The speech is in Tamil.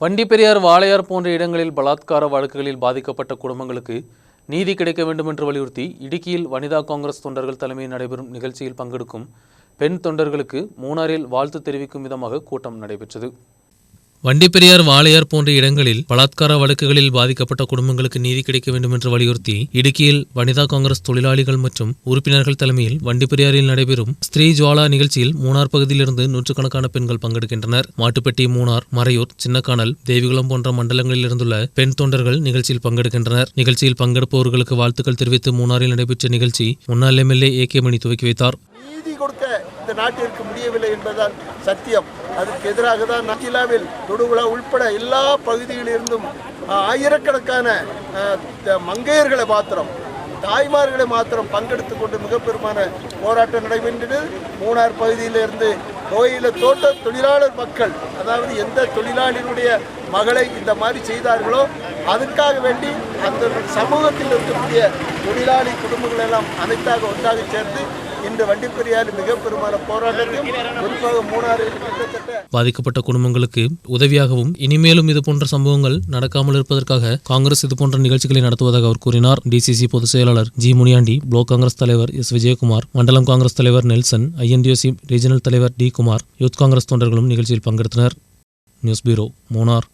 வண்டிப்பெரியார் வாளையார் போன்ற இடங்களில் பலாத்கார வழக்குகளில் பாதிக்கப்பட்ட குடும்பங்களுக்கு நீதி கிடைக்க வேண்டும் என்று வலியுறுத்தி இடுக்கியில் வனிதா காங்கிரஸ் தொண்டர்கள் தலைமையில் நடைபெறும் நிகழ்ச்சியில் பங்கெடுக்கும் பெண் தொண்டர்களுக்கு மூணாரில் வாழ்த்து தெரிவிக்கும் விதமாக கூட்டம் நடைபெற்றது. வண்டிப்பெரியார் வாளையார் போன்ற இடங்களில் பலாத்கார வழக்குகளில் பாதிக்கப்பட்ட குடும்பங்களுக்கு நீதி கிடைக்க வேண்டும் என்று வலியுறுத்தி இடுக்கியில் வனிதா காங்கிரஸ் தொழிலாளிகள் மற்றும் உறுப்பினர்கள் தலைமையில் வண்டிப்பெரியாரில் நடைபெறும் ஸ்திரீ ஜுவாலா நிகழ்ச்சியில் மூணார் பகுதியிலிருந்து நூற்றுக்கணக்கான பெண்கள் பங்கெடுக்கின்றனர். மாட்டுப்பட்டி மூணார் மறையூர் சின்னக்கானல் தேவிகுளம் போன்ற மண்டலங்களில் இருந்துள்ள பெண் தொண்டர்கள் நிகழ்ச்சியில் பங்கெடுக்கின்றனர். நிகழ்ச்சியில் பங்கெடுப்பவர்களுக்கு வாழ்த்துக்கள் தெரிவித்து மூணாரில் நடைபெற்ற நிகழ்ச்சி முன்னாள் எம்எல்ஏ ஏ கே மணி துவக்கி வைத்தார். இந்த நாட்டிற்கு முடியவில்லை என்பதுதான் சத்தியம். அதற்கு எதிராக தான் ஜில்லாவில் தொடுகுழா உள்பட எல்லா பகுதிகளிலிருந்தும் ஆயிரக்கணக்கான மங்கையர்களை மாத்திரம் தாய்மார்களை மாத்திரம் பங்கெடுத்து கொண்டு மிக பெருமான போராட்டம் நடைபெற்றது. மூணார் பகுதியிலிருந்து கோயில தோட்ட தொழிலாளர் மக்கள் அதாவது எந்த தொழிலாளியினுடைய மகளை இந்த மாதிரி செய்தார்களோ அதுக்காக வேண்டி அந்த சமூகத்தில் இருக்கக்கூடிய தொழிலாளி குடும்பங்கள் எல்லாம் அனைத்தாக ஒன்றாக சேர்ந்து இன்று வண்டிப்பெரியாறு மிக பெருமான போராட்டத்தையும் குறிப்பாக மூணாறு கிட்டத்தட்ட பாதிக்கப்பட்ட குடும்பங்களுக்கு உதவியாகவும் இனிமேலும் இதுபோன்ற சம்பவங்கள் நடக்காமல் இருப்பதற்காக காங்கிரஸ் இதுபோன்ற நிகழ்ச்சிகளை நடத்துவதாக அவர் கூறினார். டிசிசி பொதுச் செயலாளர் ஜி முனியாண்டி பிளாக் காங்கிரஸ் தலைவர் எஸ் விஜயகுமார் மண்டலம் காங்கிரஸ் தலைவர் நெல்சன் ஐஎன்டிஓசி ரீஜனல் தலைவர் டி குமார் யூத் காங்கிரஸ் தொண்டர்களும் நிகழ்ச்சியில் பங்கெடுத்தனர். News bureau Munnar